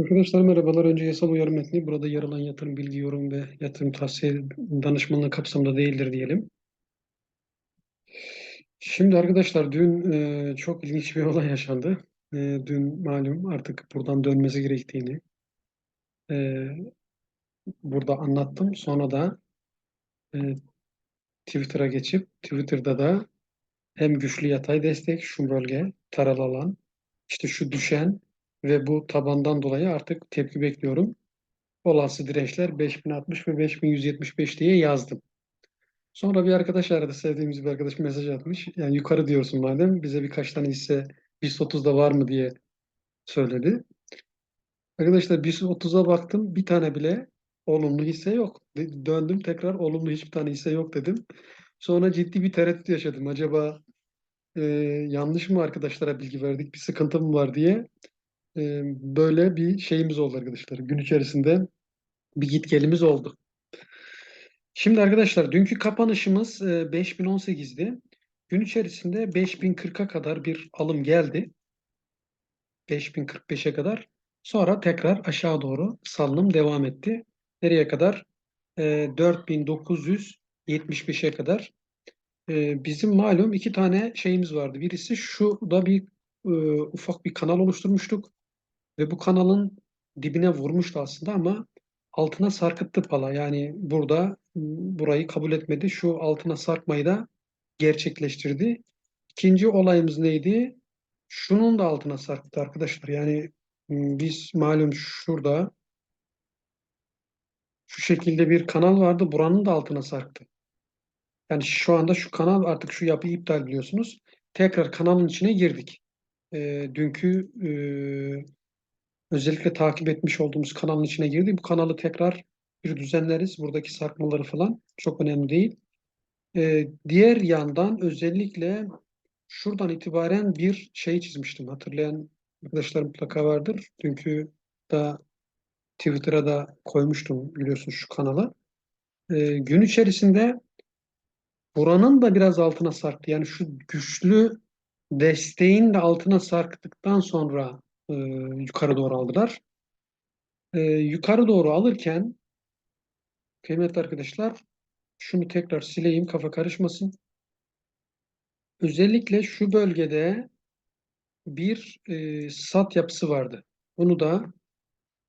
Arkadaşlar merhabalar. Önce yasal uyarı metni. Burada yer alan yatırım bilgi, yorum ve yatırım tavsiye danışmanlığı kapsamında değildir diyelim. Şimdi arkadaşlar dün e, çok ilginç bir olay yaşandı. E, dün malum artık buradan dönmesi gerektiğini e, burada anlattım. Sonra da e, Twitter'a geçip Twitter'da da hem güçlü yatay destek şu bölge taralı alan işte şu düşen ve bu tabandan dolayı artık tepki bekliyorum. Olası dirençler 5060 ve 5175 diye yazdım. Sonra bir arkadaş aradı. Sevdiğimiz bir arkadaş mesaj atmış. Yani yukarı diyorsun madem bize birkaç tane hisse BIST 30'da var mı diye söyledi. Arkadaşlar BIST 30'a baktım. Bir tane bile olumlu hisse yok. Döndüm tekrar olumlu hiçbir tane hisse yok dedim. Sonra ciddi bir tereddüt yaşadım. Acaba e, yanlış mı arkadaşlara bilgi verdik? Bir sıkıntı mı var diye. E, böyle bir şeyimiz oldu arkadaşlar. Gün içerisinde bir git gelimiz oldu. Şimdi arkadaşlar dünkü kapanışımız e, 5018'di. Gün içerisinde 5040'a kadar bir alım geldi. 5045'e kadar. Sonra tekrar aşağı doğru salınım devam etti. Nereye kadar? E, 4975'e kadar. E, bizim malum iki tane şeyimiz vardı. Birisi şu da bir e, ufak bir kanal oluşturmuştuk. Ve bu kanalın dibine vurmuştu aslında ama altına sarkıttı pala. Yani burada m, burayı kabul etmedi. Şu altına sarkmayı da gerçekleştirdi. İkinci olayımız neydi? Şunun da altına sarktı arkadaşlar. Yani m, biz malum şurada şu şekilde bir kanal vardı. Buranın da altına sarktı. Yani şu anda şu kanal artık şu yapıyı iptal biliyorsunuz. Tekrar kanalın içine girdik. E, dünkü e, özellikle takip etmiş olduğumuz kanalın içine girdi. Bu kanalı tekrar bir düzenleriz. Buradaki sarkmaları falan çok önemli değil. Ee, diğer yandan özellikle şuradan itibaren bir şey çizmiştim. Hatırlayan arkadaşlar mutlaka vardır. Dünkü da Twitter'a da koymuştum biliyorsunuz şu kanala. Ee, gün içerisinde buranın da biraz altına sarktı. Yani şu güçlü desteğin de altına sarktıktan sonra e, yukarı doğru aldılar. E, yukarı doğru alırken kıymetli arkadaşlar şunu tekrar sileyim kafa karışmasın. Özellikle şu bölgede bir e, sat yapısı vardı. Bunu da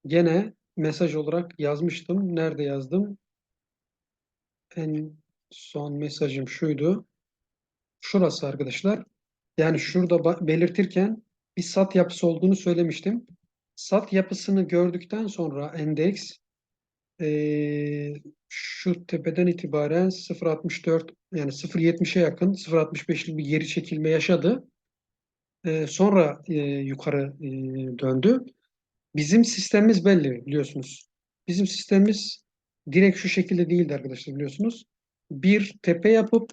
gene mesaj olarak yazmıştım. Nerede yazdım? En son mesajım şuydu. Şurası arkadaşlar. Yani şurada belirtirken bir sat yapısı olduğunu söylemiştim. Sat yapısını gördükten sonra endeks eee, şu tepeden itibaren 0.64 yani 0.70'e yakın 0.65'lik bir geri çekilme yaşadı. Eee, sonra eee, yukarı eee, döndü. Bizim sistemimiz belli biliyorsunuz. Bizim sistemimiz direkt şu şekilde değildi arkadaşlar biliyorsunuz. Bir tepe yapıp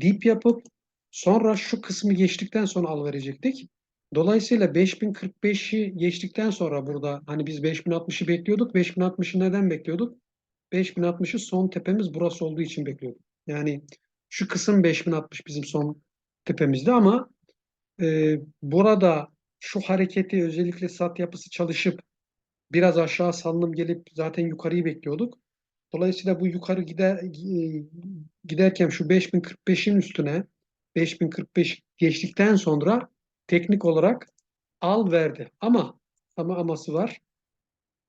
dip yapıp sonra şu kısmı geçtikten sonra al verecektik. Dolayısıyla 5045'i geçtikten sonra burada hani biz 5060'ı bekliyorduk. 5060'ı neden bekliyorduk? 5060'ı son tepemiz burası olduğu için bekliyorduk. Yani şu kısım 5060 bizim son tepemizdi ama e, burada şu hareketi özellikle sat yapısı çalışıp biraz aşağı salınım gelip zaten yukarıyı bekliyorduk. Dolayısıyla bu yukarı gider e, giderken şu 5045'in üstüne 5045 geçtikten sonra teknik olarak al verdi. Ama ama aması var.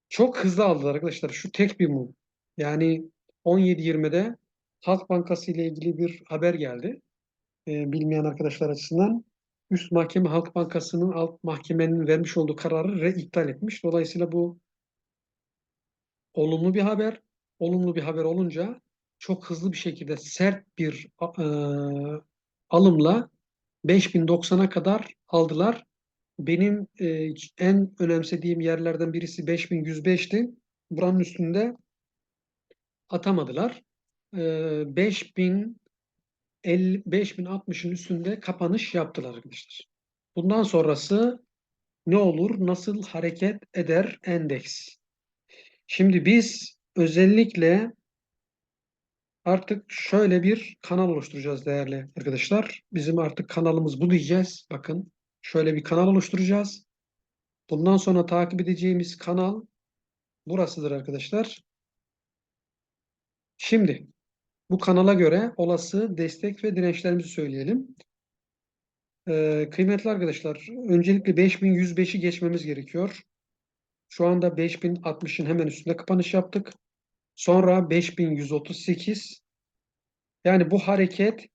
Çok hızlı aldılar arkadaşlar. Şu tek bir mum. Yani 17.20'de Halk Bankası ile ilgili bir haber geldi. Ee, bilmeyen arkadaşlar açısından üst mahkeme Halk Bankası'nın alt mahkemenin vermiş olduğu kararı re iptal etmiş. Dolayısıyla bu olumlu bir haber. Olumlu bir haber olunca çok hızlı bir şekilde sert bir e, alımla 5090'a kadar aldılar. Benim e, en önemsediğim yerlerden birisi 5105'ti. Buranın üstünde atamadılar. E, 5000 50, 5060'ın üstünde kapanış yaptılar arkadaşlar. Bundan sonrası ne olur, nasıl hareket eder endeks? Şimdi biz özellikle artık şöyle bir kanal oluşturacağız değerli arkadaşlar. Bizim artık kanalımız bu diyeceğiz. Bakın şöyle bir kanal oluşturacağız. Bundan sonra takip edeceğimiz kanal burasıdır arkadaşlar. Şimdi bu kanala göre olası destek ve dirençlerimizi söyleyelim. Ee, kıymetli arkadaşlar, öncelikle 5105'i geçmemiz gerekiyor. Şu anda 5060'ın hemen üstünde kapanış yaptık. Sonra 5138. Yani bu hareket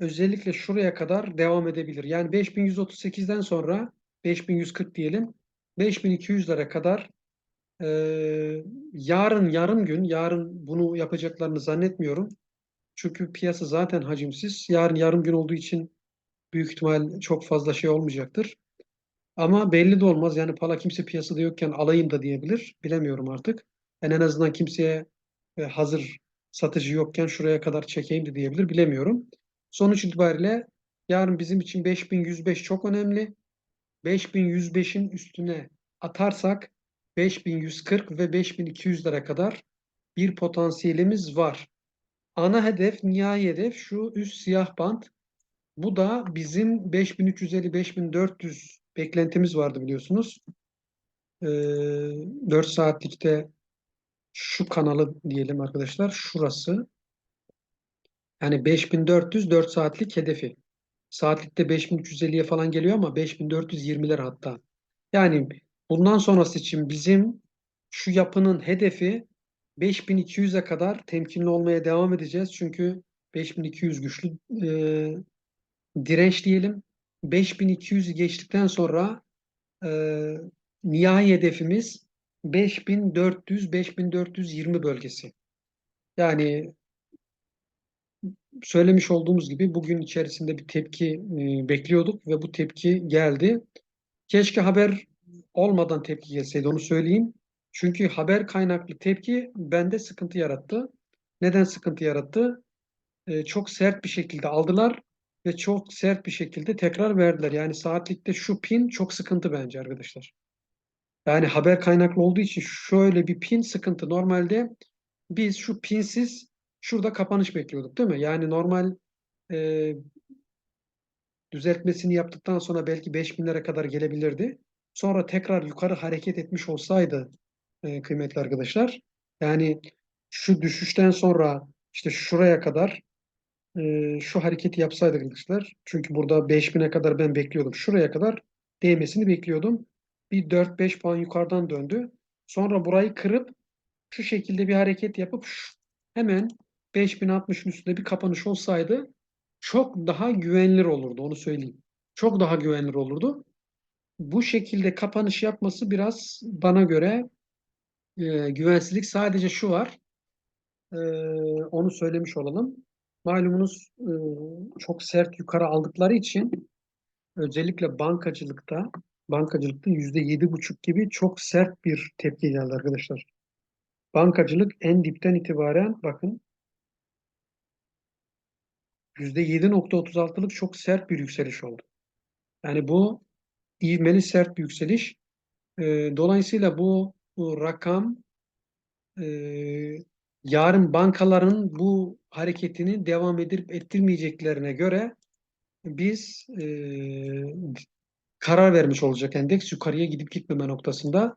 özellikle şuraya kadar devam edebilir. Yani 5138'den sonra 5140 diyelim. 5200'lere kadar e, yarın yarım gün, yarın bunu yapacaklarını zannetmiyorum. Çünkü piyasa zaten hacimsiz. Yarın yarım gün olduğu için büyük ihtimal çok fazla şey olmayacaktır. Ama belli de olmaz. Yani pala kimse piyasada yokken alayım da diyebilir. Bilemiyorum artık. Yani en azından kimseye hazır satıcı yokken şuraya kadar çekeyim de diyebilir. Bilemiyorum. Sonuç itibariyle yarın bizim için 5105 çok önemli. 5105'in üstüne atarsak 5140 ve 5200'lere kadar bir potansiyelimiz var. Ana hedef, nihai hedef şu üst siyah band. Bu da bizim 5350-5400 beklentimiz vardı biliyorsunuz. Ee, 4 saatlikte şu kanalı diyelim arkadaşlar. Şurası. Yani 5400 4 saatlik hedefi. Saatlikte 5350'ye falan geliyor ama 5420'ler hatta. Yani bundan sonrası için bizim şu yapının hedefi 5200'e kadar temkinli olmaya devam edeceğiz. Çünkü 5200 güçlü e, direnç diyelim. 5200'ü geçtikten sonra e, nihai hedefimiz 5400-5420 bölgesi. Yani söylemiş olduğumuz gibi bugün içerisinde bir tepki e, bekliyorduk ve bu tepki geldi. Keşke haber olmadan tepki gelseydi onu söyleyeyim. Çünkü haber kaynaklı tepki bende sıkıntı yarattı. Neden sıkıntı yarattı? E, çok sert bir şekilde aldılar ve çok sert bir şekilde tekrar verdiler. Yani saatlikte şu pin çok sıkıntı bence arkadaşlar. Yani haber kaynaklı olduğu için şöyle bir pin sıkıntı. Normalde biz şu pinsiz şurada kapanış bekliyorduk değil mi? Yani normal e, düzeltmesini yaptıktan sonra belki 5000'lere kadar gelebilirdi. Sonra tekrar yukarı hareket etmiş olsaydı e, kıymetli arkadaşlar. Yani şu düşüşten sonra işte şuraya kadar e, şu hareketi yapsaydı arkadaşlar. Çünkü burada 5000'e kadar ben bekliyordum. Şuraya kadar değmesini bekliyordum. Bir 4-5 puan yukarıdan döndü. Sonra burayı kırıp şu şekilde bir hareket yapıp hemen 5060'ın üstünde bir kapanış olsaydı çok daha güvenilir olurdu onu söyleyeyim. Çok daha güvenilir olurdu. Bu şekilde kapanış yapması biraz bana göre e, güvensizlik. Sadece şu var. E, onu söylemiş olalım. Malumunuz e, çok sert yukarı aldıkları için özellikle bankacılıkta bankacılıkta yüzde yedi buçuk gibi çok sert bir tepki geldi arkadaşlar. Bankacılık en dipten itibaren bakın yüzde yedi nokta otuz altılık çok sert bir yükseliş oldu. Yani bu ivmeli sert bir yükseliş. E, dolayısıyla bu, bu rakam e, yarın bankaların bu hareketini devam edip ettirmeyeceklerine göre biz e, karar vermiş olacak endeks yukarıya gidip gitmeme noktasında.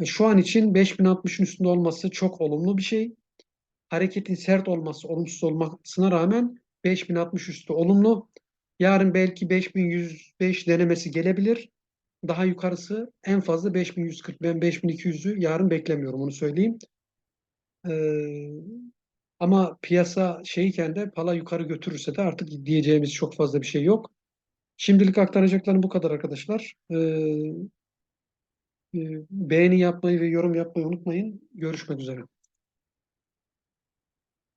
E, şu an için 5060'ın üstünde olması çok olumlu bir şey. Hareketin sert olması, olumsuz olmasına rağmen 5060 üstü olumlu. Yarın belki 5105 denemesi gelebilir. Daha yukarısı en fazla 5140. Ben 5200'ü yarın beklemiyorum onu söyleyeyim. Ee, ama piyasa şeyken de pala yukarı götürürse de artık diyeceğimiz çok fazla bir şey yok. Şimdilik aktaracaklarım bu kadar arkadaşlar. Ee, e, beğeni yapmayı ve yorum yapmayı unutmayın. Görüşmek üzere.